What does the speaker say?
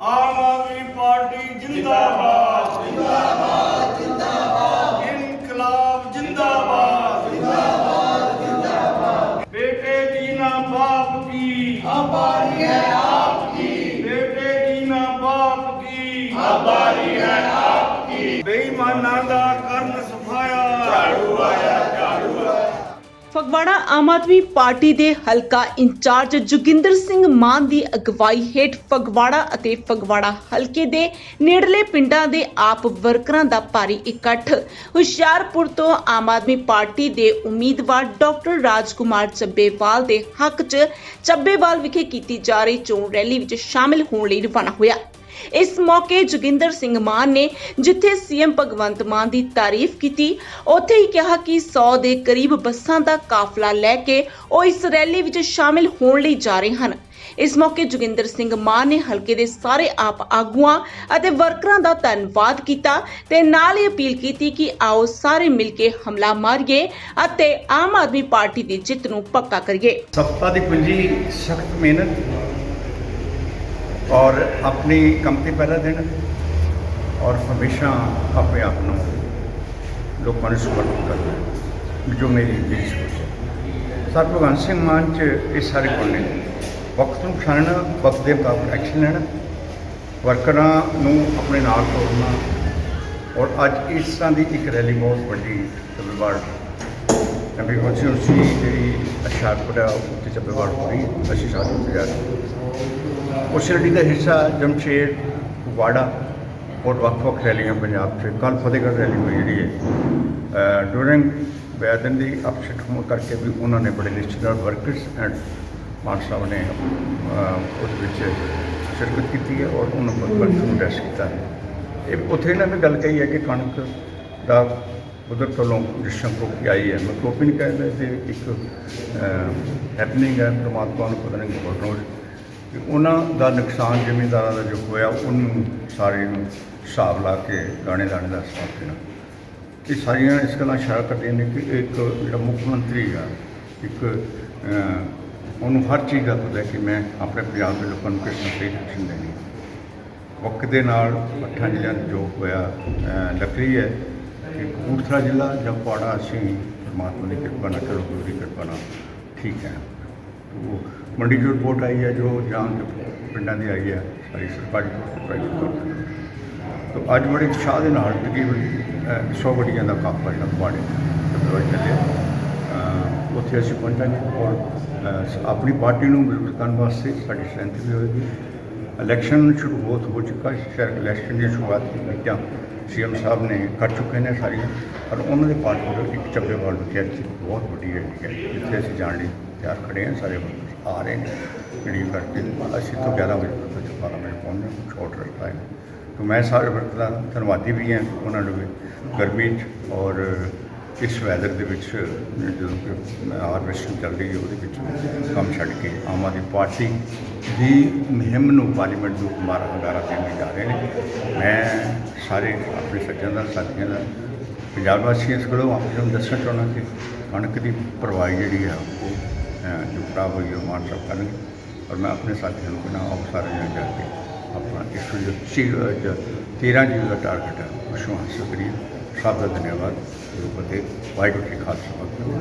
Aam Aadmi party ਜਿੰਦਾਬਾਦ। ਜਿੰਦਾਬਾਦ ਜਿੰਦਾਬਾਦ ਇਨਕਲਾਬ ਜਿੰਦਾਬਾਦ। ਜਿੰਦਾਬਾਦ ਜਿੰਦਾਬਾਦ ਬੇਟੇ ਦੀ ਨਾ ਬਾਪ ਕੀ ਹਮਾਰੀ ਹੈ ਆਪ ਕੀ ਬੇਟੇ ਦੀ ਨਾ ਬਾਪ ਕੀ ਹਮਾਰੀ ਹੈ ਆਪ ਕੀ ਬੇਈਮਾਨਾਂ ਦਾ ਕਰਨ ਸਫਾਇਆ। ਝਾੜੂ ਆਇਆ ਫਗਵਾੜਾ ਆਮ ਆਦਮੀ ਪਾਰਟੀ ਦੇ ਹਲਕਾ ਇੰਚਾਰਜ ਜੋਗਿੰਦਰ ਸਿੰਘ ਮਾਨ ਦੀ ਅਗਵਾਈ ਹੇਠ ਫਗਵਾੜਾ ਅਤੇ ਫਗਵਾੜਾ ਹਲਕੇ ਦੇ ਨੇੜਲੇ ਪਿੰਡਾਂ ਦੇ ਆਪ ਵਰਕਰਾਂ ਦਾ ਭਾਰੀ ਇਕੱਠ। ਹੁਸ਼ਿਆਰਪੁਰ ਤੋਂ ਆਮ ਆਦਮੀ ਪਾਰਟੀ ਦੇ ਉਮੀਦਵਾਰ ਡਾਕਟਰ ਰਾਜਕੁਮਾਰ ਚੱਬੇਵਾਲ ਦੇ ਹੱਕ 'ਚ ਚੱਬੇਵਾਲ ਵਿਖੇ ਕੀਤੀ ਜਾ ਰਹੀ ਚੋਣ ਰੈਲੀ ਵਿੱਚ ਸ਼ਾਮਿਲ ਹੋਣ ਲਈ ਰਵਾਨਾ ਹੋਇਆ। ਇਸ ਮੌਕੇ ਜੋਗਿੰਦਰ ਸਿੰਘ ਮਾਨ ਨੇ ਜਿੱਥੇ ਸੀਐਮ ਭਗਵੰਤ ਮਾਨ ਦੀ ਤਾਰੀਫ ਕੀਤੀ, ਉੱਥੇ ਹੀ ਕਿਹਾ ਕਿ 100 ਦੇ ਕਰੀਬ ਬੱਸਾਂ ਦਾ ਕਾਫਲਾ ਲੈ ਕੇ ਉਹ ਇਸ ਰੈਲੀ ਵਿੱਚ ਸ਼ਾਮਿਲ ਹੋਣ ਲਈ ਜਾ ਰਹੇ ਹਨ। ਇਸ ਮੌਕੇ ਜੋਗਿੰਦਰ ਸਿੰਘ ਮਾਨ ਨੇ ਹਲਕੇ ਦੇ ਸਾਰੇ ਆਪ ਆਗੂਆਂ ਅਤੇ ਵਰਕਰਾਂ ਦਾ ਧੰਨਵਾਦ ਕੀਤਾ ਤੇ ਨਾਲ ਹੀ ਅਪੀਲ ਕੀਤੀ ਕਿ ਆਓ ਸਾਰੇ ਮਿਲ ਕੇ ਹਮਲਾ ਮਾਰੀਏ ਅਤੇ ਆਮ ਆਦਮੀ ਪਾਰਟੀ ਦੀ ਜਿੱਤ ਨੂੰ ਪੱਕਾ ਕਰੀਏ। ਸਫਲਤਾ ਦੀ ਕੁੰਜੀ ਸਖਤ ਮਿਹਨਤ ਔਰ ਆਪਣੀ ਕੰਮ ਤੇ ਪਹਿਰਾ ਦੇਣਾ ਔਰ ਹਮੇਸ਼ਾ ਆਪਣੇ ਆਪ ਨੂੰ ਲੋਕਾਂ ਨੂੰ ਸਮਰਪਿਤ ਕਰਨਾ ਜੋ ਮੇਰੀ ਜਿਹੜੀ ਸੋਚ ਹੈ। ਸਰ, ਭਗਵੰਤ ਸਿੰਘ ਮਾਨ ਚ ਇਹ ਸਾਰੇ ਗੁਣ ਨੇ। ਵਕਤ ਨੂੰ ਪਛਾਣਨਾ, ਵਕਤ ਦੇ ਮੁਤਾਬਕ ਐਕਸ਼ਨ ਲੈਣਾ ਵਰਕਰਾਂ ਨੂੰ ਆਪਣੇ ਨਾਲ ਤੋਰਨਾ ਔਰ ਅੱਜ ਇਸ ਤਰ੍ਹਾਂ ਦੀ ਇੱਕ ਰੈਲੀ ਬਹੁਤ ਵੱਡੀ ਤਬਦੀਵਾਰ ਨਵੀਂ ਕਨਸਟੀਟਿਊਂਸੀ ਜਿਹੜੀ ਅਸ਼ਾਰਪੁਰ ਆ ਉੱਤੇ ਚੱਬੇਵਾਲ ਹੋਈ ਅਸੀਂ ਸਾਰੇ ਉੱਤੇ ਜਾ ਰਹੇ ਉਸ ਰੈਲੀ ਦਾ ਹਿੱਸਾ ਜਮਸ਼ੇਦ ਵਾੜਾ ਔਰ ਵੱਖ-ਵੱਖ ਰੈਲੀਆਂ ਪੰਜਾਬ 'ਚ, ਕੱਲ੍ਹ ਫਤਿਹਗੜ੍ਹ ਰੈਲੀ ਹੋਈ ਜਿਹੜੀ ਹੈ। ਡੂਰਿੰਗ ਬੈਦਨ ਦੀ ਅਪਸੈਟ ਹੋਣ ਕਰਕੇ ਵੀ ਉਹਨਾਂ ਨੇ ਬੜੇ ਨਿਸ਼ਚਿਤ ਨਾਲ ਵਰਕਰਸ ਐਂਡ ਮਾਨ ਸਾਹਿਬ ਨੇ ਉਸ ਵਿੱਚ ਸ਼ਿਰਕਤ ਕੀਤੀ ਹੈ ਔਰ ਉਹਨਾਂ ਨੂੰ ਵਰਕਰਸ ਨੂੰ ਡੈਸ ਕੀਤਾ ਹੈ। ਇਹ ਉੱਥੇ ਇਹਨਾਂ ਨੇ ਗੱਲ ਕਹੀ ਹੈ ਕਿ ਕਣਕ ਦਾ ਕੁਦਰਤ ਤੋਂ ਜਿਸ ਕੋਪੀ ਆਈ ਹੈ ਮੈਂ ਕੋਪੀ ਨਹੀਂ ਕਹਿੰਦਾ ਤੇ ਇੱਕ ਹੈਪਨਿੰਗ ਹੈ, ਪ੍ਰਮਾਤਮਾ ਨੂੰ ਪਤਾ ਨਹੀਂ ਕੋਲ ਕਿ ਉਹਨਾਂ ਦਾ ਨੁਕਸਾਨ ਜ਼ਿਮੀਂਦਾਰਾਂ ਦਾ ਜੋ ਹੋਇਆ, ਉਹਨੂੰ ਸਾਰੇ ਨੂੰ ਹਿਸਾਬ ਲਾ ਕੇ ਦਾਣੇ ਦਾਣੇ ਦਾ ਹਿਸਾਬ ਦੇਣਾ। ਇਹ ਸਾਰੀਆਂ ਇਸ ਗੱਲਾਂ ਇਸ਼ਾਰਾ ਕਰਦੀਆਂ ਨੇ ਕਿ ਇੱਕ ਜਿਹੜਾ ਮੁੱਖ ਮੰਤਰੀ ਆ, ਇੱਕ ਉਹਨੂੰ ਹਰ ਚੀਜ਼ ਦਾ ਪਤਾ ਹੈ ਕਿ ਮੈਂ ਆਪਣੇ ਪੰਜਾਬ ਦੇ ਲੋਕਾਂ ਨੂੰ ਕਿਸ ਤਰ੍ਹਾਂ ਐਕਸ਼ਨ ਦੇਣੀ ਵਕਤ ਦੇ ਨਾਲ ਅੱਠਾਂ ਜ਼ਿਲ੍ਹਿਆਂ ਜੋ ਹੋਇਆ ਲੱਕੜੀ ਹੈ ਕਿ ਕਪੂਰਥਲਾ ਜ਼ਿਲ੍ਹਾ ਜਾਂ ਪਾੜਾ ਅਸੀਂ ਪਰਮਾਤਮਾ ਦੀ ਕਿਰਪਾ ਨਾਲ ਕਰੋ, ਗੁਰੂ ਦੀ ਕਿਰਪਾ ਨਾਲ ਠੀਕ ਹੈ। ਉਹ ਮੰਡੀ ਜੋ ਰਿਪੋਰਟ ਆਈ ਹੈ, ਜੋ ਜਾਂ ਪਿੰਡਾਂ ਦੀ ਆਈ ਹੈ, ਸਾਰੀ ਸਰਕਾਰੀ ਪ੍ਰਾਈਵੇਟ ਤੌਰ ਤੇ। ਤੋ ਅੱਜ ਬੜੇ ਉਤਸ਼ਾਹ ਦੇ ਨਾਲ ਤਕਰੀਬਨ 100 ਗੱਡੀਆਂ ਦਾ ਕਾਫਲਾ ਜਿਹੜਾ ਪਾੜੇ ਦਰਵਾਜ਼ੇ ਚੱਲਿਆ। ਉੱਥੇ ਅਸੀਂ ਪਹੁੰਚਾਂਗੇ ਔਰ ਆਪਣੀ ਪਾਰਟੀ ਨੂੰ ਮਜ਼ਬੂਤ ਕਰਨ ਵਾਸਤੇ ਸਾਡੀ ਸਟਰੈਂਥ ਵੀ ਹੋਏਗੀ। ਇਲੈਕਸ਼ਨ ਸ਼ੁਰੂ ਬਹੁਤ ਹੋ ਚੁੱਕਾ ਹੈ ਸ਼ਾਇਦ ਇਲੈਕਸ਼ਨ ਦੀ ਸ਼ੁਰੂਆਤ ਕੀਤੀਆਂ ਸੀਐਮ ਸਾਹਿਬ ਨੇ ਕਰ ਚੁੱਕੇ ਨੇ ਸਾਰੀਆਂ ਪਰ ਉਹਨਾਂ ਦੇ ਪਾਰਟੀ ਵੱਲੋਂ ਇੱਕ ਚੱਬੇਵਾਲ ਵਿਖੇ ਅੱਜ ਬਹੁਤ ਵੱਡੀ ਰੈਲੀ ਹੈ ਜਿੱਥੇ ਅਸੀਂ ਜਾਣ ਲਈ ਤਿਆਰ ਖੜੇ ਹਾਂ ਸਾਰੇ ਵਰਕਰ ਆ ਰਹੇ ਨੇ ਜਿਹੜੀ ਕਰਕੇ ਅਸੀਂ ਤੋਂ 11 ਵਜੇ ਤੱਕ 12 ਵਜੇ ਪਹੁੰਚਣਾ ਸ਼ਾਰਟ ਰਸਤਾ ਹੈ तो मैं सारे ਵਰਕਰਾਂ ਦਾ ਧੰਨਵਾਦੀ ਵੀ ਹਾਂ ਉਹਨਾਂ ਨੂੰ ਵੀ ਗਰਮੀ 'ਚ ਔਰ ਇਸ ਵੈਦਰ ਦੇ ਵਿੱਚ ਜਦੋਂ ਕਿ ਹਾਰਵੈਸਟਿੰਗ ਚੱਲ ਰਹੀ ਹੈ, ਉਹਦੇ ਵਿੱਚ ਕੰਮ ਛੱਡ ਕੇ ਆਮ ਆਦਮੀ ਪਾਰਟੀ ਦੀ ਮੁਹਿੰਮ ਨੂੰ ਪਾਰਲੀਮੈਂਟ ਨੂੰ ਮਾਰਾ ਹੰਗਾਰਾ ਦੇਣ ਜਾ ਰਹੇ ਨੇ। ਮੈਂ ਸਾਰੇ ਆਪਣੇ ਸੱਜਣ ਦਾ, ਸਾਥੀਆਂ ਦਾ, ਪੰਜਾਬ ਵਾਸੀਆਂ ਕੋਲੋਂ ਆਪ ਨੂੰ ਦੱਸਣਾ ਚਾਹੁੰਦਾ ਕਿ ਕਣਕ ਦੀ ਪਰਵਾਹੀ ਜਿਹੜੀ ਹੈ ਉਹ ਜੋ ਖਰਾਬ ਹੋਈ ਹੈ ਉਹ ਮਾਨ ਸਾਹਿਬ ਕਰਨਗੇ। ਔਰ ਮੈਂ ਆਪਣੇ ਸਾਥੀਆਂ ਨੂੰ ਕਹਿੰਦਾ, ਆਓ ਸਾਰੇ ਜਣੇ ਜਾ ਕੇ ਆਪਣਾ ਇਸ ਵਿੱਚ 13 ਜੀ ਦਾ ਟਾਰਗੇਟ ਹੈ ਉਸ ਨੂੰ ਹਾਸਲ ਕਰੀਏ। ਸਭ ਦਾ ਧੰਨਵਾਦ। ਗੁਰੂ ਫਤਿਹ ਵਾਹਿਗੁਰੂ ਜੀ ਖਾਲਸਾ। ਵਾਹਿਗੁਰੂ